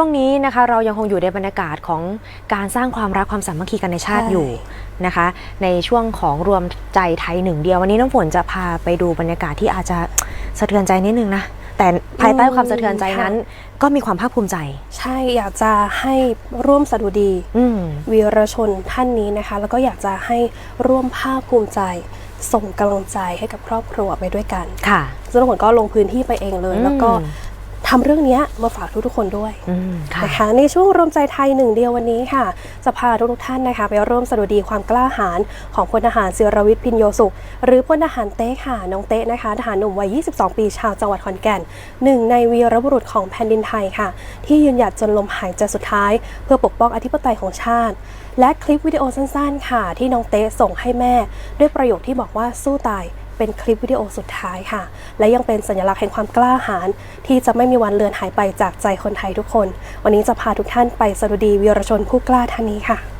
ช่วงนี้นะคะเรายังคงอยู่ในบรรยากาศของการสร้างความรักความสามัคคีกันในชาติใช่อยู่นะคะ ในช่วงของรวมใจไทยหนึ่งเดียว วันนี้น้ำฝนจะพาไปดูบรรยากาศที่อาจจะสะเทือนใจนิดนึงนะแต่ภายใต้ความสะเทือนใจนั้น ก็มีความภาคภูมิใจ ใช่อยากจะให้ร่วมสดุดีอืมวีรชนท่านนี้นะคะ แล้วก็อยากจะให้ร่วมภาคภูมิใจ ส่งกำลังใจให้กับครอบครัวไปด้วยกันค่ะซึ่งน้ำฝนก็ลงพื้นที่ไปเองเลยอืมแล้วก็ ทำเรื่องเนี้ยมาฝากทุกๆคนด้วยอืมค่ะนะคะในช่วงรวมใจไทยหนึ่งเดียววันนี้ค่ะจะพาทุกๆท่านนะคะ ไปร่วมสดุดีความกล้าหาญของพลทหารศิรวิทย์พินโยสุข หรือพลทหารเต้ค่ะน้องเต้นะคะทหารหนุ่มวัย 22 ปีชาวจังหวัดขอนแก่นหนึ่งในวีรบุรุษของแผ่นดินไทยค่ะ ที่ยืนหยัดจนลมหายใจสุดท้าย เพื่อปกป้องอธิปไตยของชาติ และคลิปวิดีโอสั้นๆ ค่ะ ที่น้องเต้ส่งให้แม่ ด้วยประโยคที่บอกว่าสู้ตาย เป็นคลิปวิดีโอสุดท้ายค่ะ และยังเป็นสัญลักษณ์แห่งความกล้าหาญที่จะไม่มีวันเลือนหายไปจากใจคนไทยทุกคน วันนี้จะพาทุกท่านไปสดุดีวีรชนผู้กล้าท่านนี้ค่ะ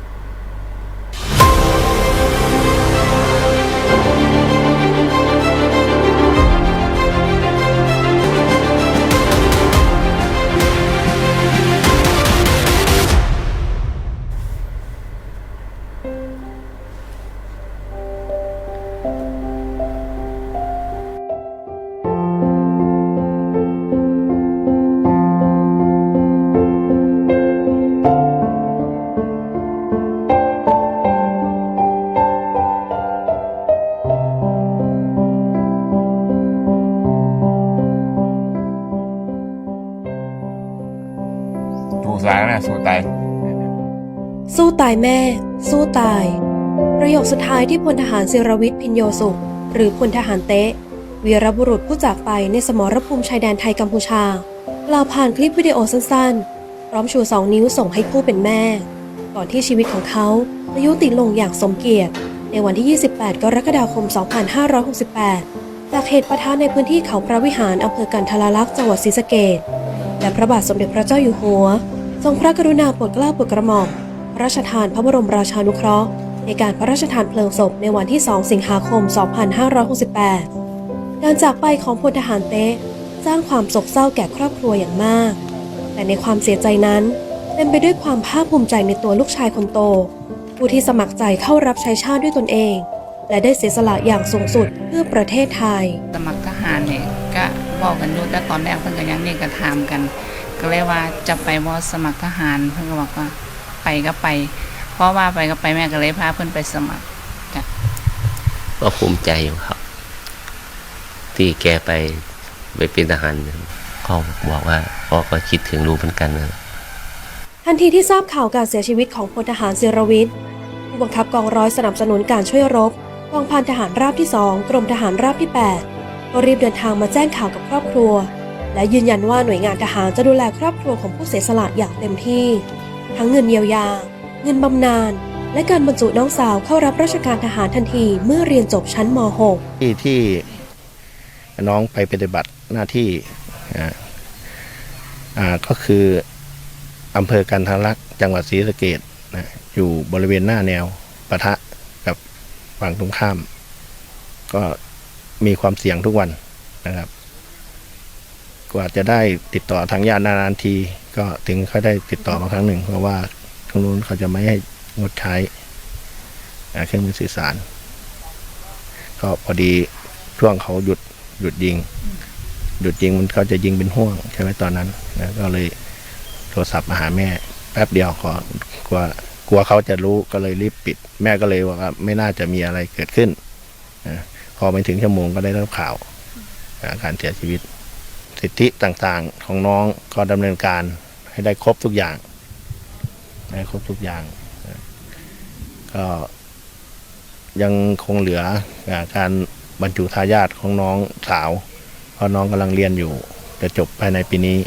กสายนะสู้ตาย สู้ตายแม่ สู้ตาย ประโยคสุดท้ายที่พลทหารศิรวิทย์พินโยสุข หรือพลทหารเตะวีรบุรุษผู้จากไปในสมรภูมิชายแดนไทยกัมพูชากล่าผ่านคลิปวิดีโอสั้นๆ พร้อมชูสองนิ้วส่งให้ผู้เป็นแม่ ก่อนที่ชีวิตของเขาจะยุติลงอย่างสมเกียรติ ในวันที่ 28 กรกฎาคม 2568 จากเหตุประทะในพื้นที่เขาพระวิหารอำเภอกันทราลักษณ์จังหวัดศรีสะเกษและพระบาทสมเด็จพระเจ้าอยู่หัว ทรงพระกรุณาโปรดเกล้าโปรดกระหม่อมพระราชทานพระบรมราชานุเคราะห์ ในการพระราชทานเพลิงศพในวันที่ 2 สิงหาคม 2568 การจากไปของพลทหารเต้สร้างความโศกเศร้าแก่ครอบครัวอย่างมาก แต่ในความเสียใจนั้นเต็มไปด้วยความภาคภูมิใจในตัวลูกชายคนโต ผู้ที่สมัครใจเข้ารับใช้ชาติด้วยตนเอง และได้เสียสละอย่างสูงสุดเพื่อประเทศไทย สมัครทหารเนี่ยก็บอกกันอยู่แต่ตอนแรกเพิ่นก็ยังนี่ก็ถามกัน ก็เลยว่าจะไปบ่สมัครทหาร เพิ่นก็บอกว่าไปก็ไป เพราะว่าไปก็ไปแม่ก็เลยพาเพิ่นไปสมัครจ้ะก็ภูมิใจอยู่ครับ ที่แกไปไปเป็นทหารเขาบอกว่าพ่อก็คิดถึงลูกเหมือนกันนะทันทีที่ทราบข่าวการเสียชีวิตของพลทหารศิรวิทย์ผู้บังคับกองร้อยสนับสนุนการช่วยรบกองพันทหารราบที่ 2 กรมทหารราบที่ 8 ก็รีบเดินทางมาแจ้งข่าวกับครอบครัว และยืนยันว่าหน่วยงานทหารจะดูแลครอบครัวของผู้เสียสละอย่างเต็มที่ ทั้งเงินเยียวยา เงินบำนาญและการบรรจุน้องสาวเข้ารับราชการทหารทันทีเมื่อเรียนจบชั้นม .6 ที่ที่น้องไปปฏิบัติหน้าที่อ่าอ่าก็คืออำเภอกันทารักจังหวัดศรีสะเกดนะอยู่บริเวณหน้าแนวปะทะกับฝั่งตรงข้าม ก็มีความเสี่ยงทุกวันนะครับ กว่าจะได้ติดต่อทางญาตินานๆที ก็ถึงค่อยได้ติดต่อมาครั้งหนึ่ง เพราะว่าทางนู้นเขาจะไม่ให้งดใช้เครื่องมือสื่อสาร ก็พอดีช่วงเขาหยุดหยุดยิง หยุดยิงมันเขาจะยิงเป็นห่วงใช่ไหมตอนนั้นนะก็เลยโทรศัพท์มาหาแม่ แป๊บเดียวขอกลัวกลัวเขาจะรู้ก็เลยรีบปิด แม่ก็เลยว่าไม่น่าจะมีอะไรเกิดขึ้นพอไปถึงชั่วโมงก็ได้รับข่าวอาการเสียชีวิต สิทธิต่างๆของน้องก็ดำเนินการให้ได้ครบทุกอย่างให้ครบทุกอย่าง ก็ยังคงเหลือการบรรจุทายาทของน้องสาว เพราะน้องกำลังเรียนอยู่จะจบภายในปีนี้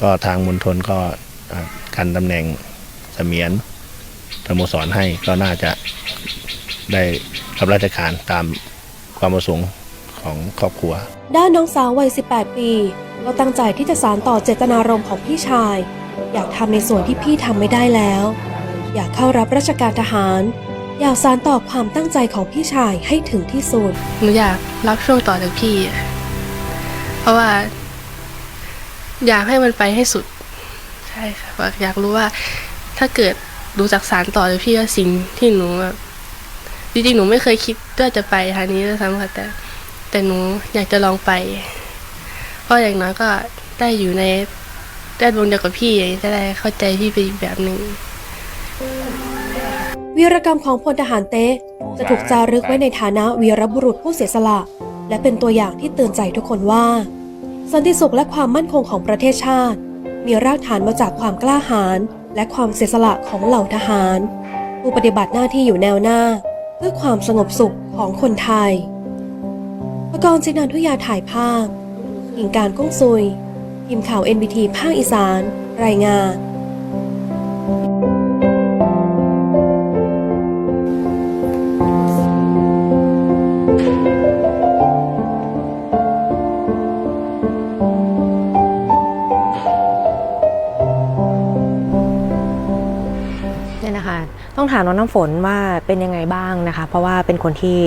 ก็ทางมณฑลก็กันตำแหน่งเสมียนสโมสรให้ก็น่าจะได้รับราชการตามความประสงค์ ของครอบครัว ด้านน้องสาววัย 18 ปี ก็ตั้งใจที่จะสานต่อเจตนารมณ์ของพี่ชาย อยากทำในส่วนที่พี่ทำไม่ได้แล้ว อยากเข้ารับราชการทหาร อยากสานต่อความตั้งใจของพี่ชายให้ถึงที่สุด หนูอยากรับช่วงต่อจากพี่อะเพราะว่า อยากให้มันไปให้สุด ใช่ค่ะว่าอยากรู้ว่าถ้าเกิดดูจากสารต่อจากพี่ว่าสิ่งที่หนูแบบจริงๆ หนูไม่เคยคิดว่าจะไปทางนี้ด้วยซ้ำค่ะแต่ แต่หนูอยากจะลองไป เพราะอย่างน้อยก็ได้อยู่ในแวดวงเดียวกับพี่อย่างนี้จะได้เข้าใจพี่ไปอีกแบบหนึ่งวีรกรรมของพลทหารเต๊ะจะถูกจารึกไว้ในฐานะวีรบุรุษผู้เสียสละ และเป็นตัวอย่างที่เตือนใจทุกคนว่า สันติสุขและความมั่นคงของประเทศชาติ มีรากฐานมาจากความกล้าหาญและความเสียสละของเหล่าทหาร ผู้ปฏิบัติหน้าที่อยู่แนวหน้า เพื่อความสงบสุขของคนไทย กรณ์จินันทุยาถ่ายภาพอิงการก้องซุยทีมข่าว NBT ภาคอีสาน รายงาน ถามน้องน้ำฝนว่าเป็นยังไงบ้างนะคะ เพราะว่าเป็นคนที่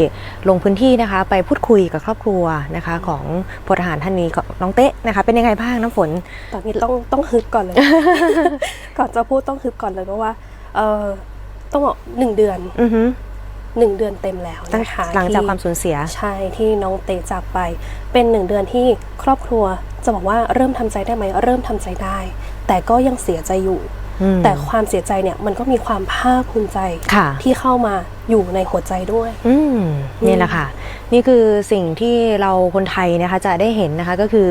ลงพื้นที่นะคะ ไปพูดคุยกับครอบครัวนะคะ ของพลทหารท่านนี้ก็น้องเต๊ะนะคะ เป็นยังไงบ้างน้ำฝนตอนนี้ต้องต้องฮึบก่อนเลย ก่อนจะพูดต้องฮึบก่อนเลยเพราะว่า เออต้องบอกหนึ่งเดือนอือฮึหนึ่งเดือนเต็มแล้วตั้งนะคะหลังจากที่ความสูญเสียใช่ที่น้องเตจากไป เป็นหนึ่งเดือนที่ครอบครัวจะบอกว่าเริ่มทำใจได้ไหมเริ่มทำใจได้ แต่ก็ยังเสียใจอยู่อืม แต่ความเสียใจเนี่ยมันก็มีความภาคภูมิใจค่ะที่เข้ามาอยู่ในหัวใจด้วยอืมนี่แหละค่ะ นี่คือสิ่งที่เราคนไทยนะคะจะได้เห็นนะคะก็คือ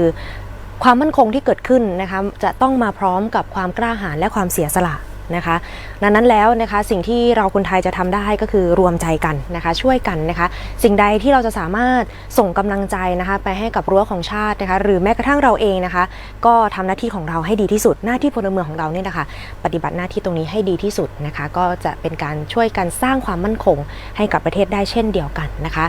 ความมั่นคงที่เกิดขึ้นนะคะจะต้องมาพร้อมกับความกล้าหาญและความเสียสละ นะคะดังนั้นแล้วนะคะสิ่งที่เราคนไทยจะทำได้ก็คือรวมใจกันนะคะช่วยกันนะคะสิ่งใดที่เราจะสามารถส่งกำลังใจนะคะไปให้กับรั้วของชาตินะคะหรือแม้กระทั่งเราเองนะคะก็ทำหน้าที่ของเราให้ดีที่สุด หน้าที่พลเมืองของเราเนี่ยนะคะปฏิบัติหน้าที่ตรงนี้ให้ดีที่สุดนะคะก็จะเป็นการช่วยกันสร้างความมั่นคงให้กับประเทศได้เช่นเดียวกันนะคะ